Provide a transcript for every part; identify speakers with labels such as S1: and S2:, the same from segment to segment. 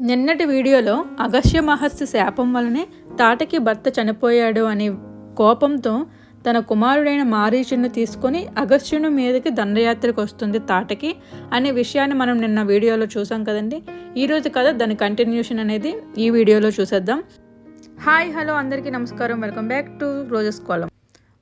S1: నిన్నటి వీడియోలో అగస్య మహర్షి శాపం వలనే తాటకి భర్త చనిపోయాడు అనే కోపంతో తన కుమారుడైన మారీచుని తీసుకొని అగస్త్యుని మీదకి దండయాత్రకు వస్తుంది తాటకి అనే విషయాన్ని మనం నిన్న వీడియోలో చూసాం కదండి. ఈరోజు కథ దాని కంటిన్యూషన్ అనేది ఈ వీడియోలో చూసేద్దాం. హాయ్ హలో అందరికీ నమస్కారం. వెల్కమ్ బ్యాక్ టు రోజెస్ కాలం.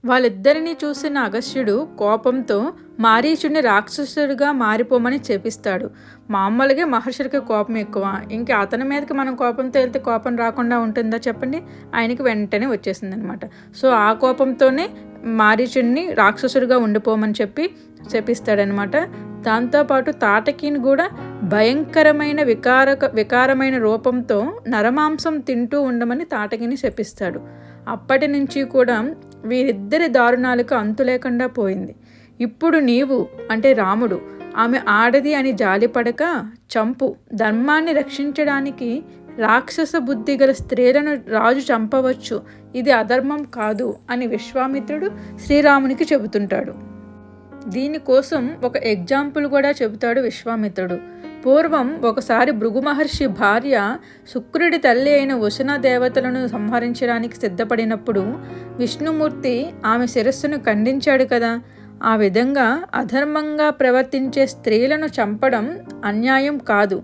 S1: వాళ్ళిద్దరినీ చూసిన అగస్త్యుడు కోపంతో మారీచుడిని రాక్షసుడిగా మారిపోమని చేపిస్తాడు మామూలుగా మహర్షుడికి కోపం ఎక్కువ. ఇంకా అతని మీదకి మనం కోపంతో వెళ్తే కోపం రాకుండా ఉంటుందా చెప్పండి? ఆయనకి వెంటనే వచ్చేసింది అనమాట సో ఆ కోపంతోనే మారీచుడిని రాక్షసుడిగా ఉండిపోమని చెప్పి చెప్పిస్తాడనమాట. దాంతోపాటు తాటకిని కూడా భయంకరమైన వికారక వికారమైన రూపంతో నరమాంసం తింటూ ఉండమని తాటకిని శపిస్తాడు అప్పటి నుంచి కూడా వీరిద్దరి దారుణాలకు అంతు లేకుండా పోయింది. ఇప్పుడు నీవు అంటే రాముడు ఆమె ఆడది అని జాలిపడక చంపు. ధర్మాన్ని రక్షించడానికి రాక్షస బుద్ధి గల స్త్రీలను రాజు చంపవచ్చు. ఇది అధర్మం కాదు అని విశ్వామిత్రుడు శ్రీరామునికి చెబుతుంటాడు. దీనికోసం ఒక ఎగ్జాంపుల్ కూడా చెబుతాడు విశ్వామిత్రుడు. పూర్వం ఒకసారి భృగు మహర్షి భార్య శుక్రుడి తల్లి అయిన ఉషణ దేవతలను సంహరించడానికి సిద్ధపడినప్పుడు విష్ణుమూర్తి ఆమె శిరస్సును ఖండించాడు కదా. ఆ విధంగా అధర్మంగా ప్రవర్తించే స్త్రీలను చంపడం అన్యాయం కాదు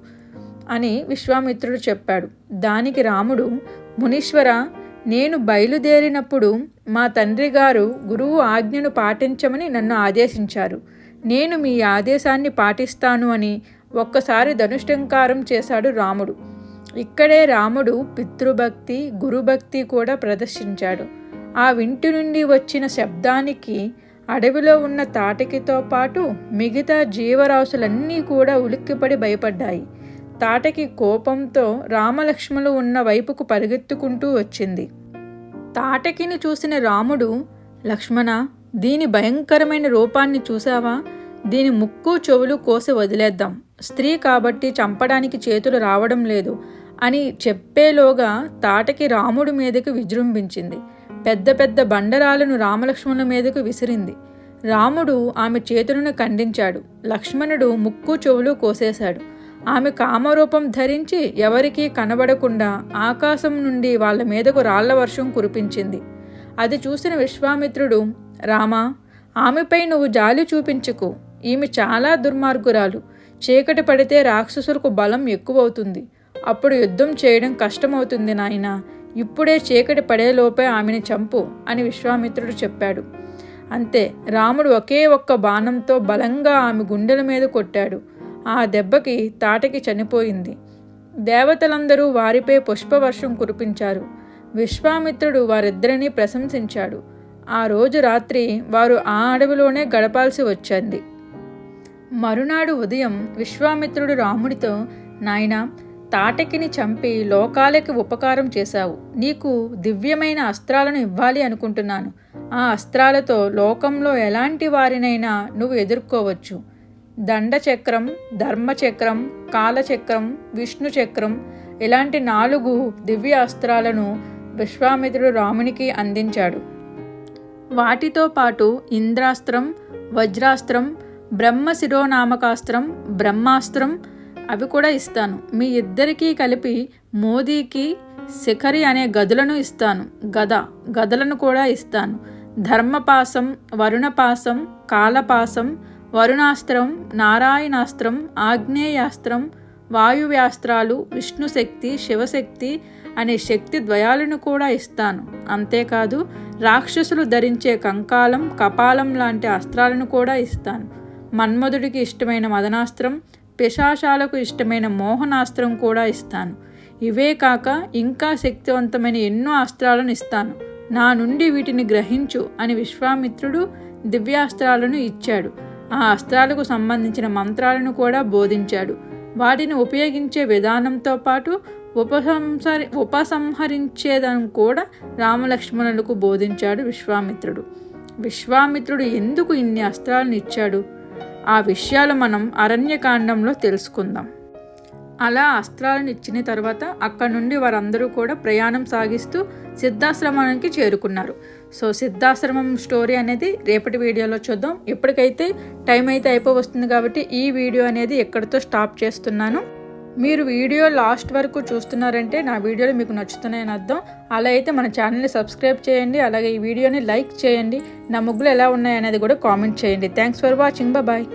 S1: అని విశ్వామిత్రుడు చెప్పాడు. దానికి రాముడు మునీశ్వర నేను బయలుదేరినప్పుడు మా తండ్రి గారు గురువు ఆజ్ఞను పాటించమని నన్ను ఆదేశించారు. నేను మీ ఆదేశాన్ని పాటిస్తాను అని ఒక్కసారి ధనుష్టంకారం చేశాడు రాముడు. ఇక్కడే రాముడు పితృభక్తి గురుభక్తి కూడా ప్రదర్శించాడు. ఆ వింటి నుండి వచ్చిన శబ్దానికి అడవిలో ఉన్న తాటకితో పాటు మిగతా జీవరాశులన్నీ కూడా ఉలిక్కిపడి భయపడ్డాయి. తాటకి కోపంతో రామలక్ష్మణులు ఉన్న వైపుకు పరిగెత్తుకుంటూ వచ్చింది. తాటకిని చూసిన రాముడు లక్ష్మణ దీని భయంకరమైన రూపాన్ని చూసావా దీని ముక్కు చెవులు కోసి వదిలేద్దాం. స్త్రీ కాబట్టి చంపడానికి చేతులు రావడం లేదు అని చెప్పేలోగా తాటకి రాముడి మీదకు విజృంభించింది. పెద్ద పెద్ద బండరాలను రామలక్ష్మణుల మీదకు విసిరింది. రాముడు ఆమె చేతులను ఖండించాడు. లక్ష్మణుడు ముక్కు చెవులు కోసేశాడు. ఆమె కామరూపం ధరించి ఎవరికీ కనబడకుండా ఆకాశం నుండి వాళ్ళ మీదకు రాళ్ళ వర్షం కురిపించింది. అది చూసిన విశ్వామిత్రుడు రామా ఆమెపై నువ్వు జాలి చూపించుకు. ఈమె చాలా దుర్మార్గురాలు. చీకటి పడితే రాక్షసులకు బలం ఎక్కువవుతుంది. అప్పుడు యుద్ధం చేయడం కష్టమవుతుంది నాయన. ఇప్పుడే చీకటి పడేలోపే ఆమెను చంపు అని విశ్వామిత్రుడు చెప్పాడు. అంతే రాముడు ఒకే ఒక్క బాణంతో బలంగా ఆమె గుండెల మీద కొట్టాడు. ఆ దెబ్బకి తాటకి చనిపోయింది. దేవతలందరూ వారిపై పుష్పవర్షం కురిపించారు. విశ్వామిత్రుడు వారిద్దరినీ ప్రశంసించాడు. ఆ రోజు రాత్రి వారు ఆ అడవిలోనే గడపాల్సి వచ్చింది. మరునాడు ఉదయం విశ్వామిత్రుడు రాముడితో నాయన తాటకిని చంపి లోకాలకి ఉపకారం చేశావు. నీకు దివ్యమైన అస్త్రాలను ఇవ్వాలి అనుకుంటున్నాను. ఆ అస్త్రాలతో లోకంలో ఎలాంటి వారినైనా నువ్వు ఎదుర్కోవచ్చు. దండచక్రం ధర్మచక్రం కాలచక్రం విష్ణు చక్రం ఇలాంటి నాలుగు దివ్య అస్త్రాలను విశ్వామిత్రుడు రామునికి అందించాడు. వాటితో పాటు ఇంద్రాస్త్రం వజ్రాస్త్రం బ్రహ్మ శిరోనామకాస్త్రం బ్రహ్మాస్త్రం అవి కూడా ఇస్తాను. మీ ఇద్దరికీ కలిపి మోదీకి శిఖరి అనే గదులను ఇస్తాను. గద గదలను కూడా ఇస్తాను. ధర్మపాసం వరుణపాసం కాలపాసం వరుణాస్త్రం నారాయణాస్త్రం ఆగ్నేయాస్త్రం వాయువ్యాస్త్రాలు విష్ణుశక్తి శివశక్తి అనే శక్తి ద్వయాలను కూడా ఇస్తాను. అంతేకాదు రాక్షసులు ధరించే కంకాలం కపాలం లాంటి అస్త్రాలను కూడా ఇస్తాను. మన్మధుడికి ఇష్టమైన మదనాస్త్రం పిశాశాలకు ఇష్టమైన మోహనాస్త్రం కూడా ఇస్తాను. ఇవే కాక ఇంకా శక్తివంతమైన ఎన్నో అస్త్రాలను ఇస్తాను. నా నుండి వీటిని గ్రహించు అని విశ్వామిత్రుడు దివ్యాస్త్రాలను ఇచ్చాడు. ఆ అస్త్రాలకు సంబంధించిన మంత్రాలను కూడా బోధించాడు. వాటిని ఉపయోగించే విధానంతో పాటు ఉపసంసరి ఉపసంహరించేదని కూడా రామలక్ష్మణులకు బోధించాడు విశ్వామిత్రుడు. విశ్వామిత్రుడు ఎందుకు ఇన్ని అస్త్రాలను ఇచ్చాడు? ఆ విషయాలు మనం అరణ్యకాండంలో తెలుసుకుందాం. అలా అస్త్రాలను ఇచ్చిన తర్వాత అక్కడ నుండి వారందరూ కూడా ప్రయాణం సాగిస్తూ సిద్ధాశ్రమానికి చేరుకున్నారు. సో సిద్ధాశ్రమం స్టోరీ అనేది రేపటి వీడియోలో చూద్దాం. ఇప్పటికైతే టైం అయితే అయిపో వస్తుంది కాబట్టి ఈ వీడియో అనేది ఎక్కడితో స్టాప్ చేస్తున్నాను. మీరు వీడియో లాస్ట్ వరకు చూస్తున్నారంటే నా వీడియోలు మీకు నచ్చుతున్నాయని అర్థం. అలా అయితే మన ఛానల్ని సబ్స్క్రైబ్ చేయండి అలాగే ఈ వీడియోని లైక్ చేయండి. నా ముగ్గులు ఎలా ఉన్నాయి అనేది కూడా కామెంట్ చేయండి. Thanks for watching. బాయ్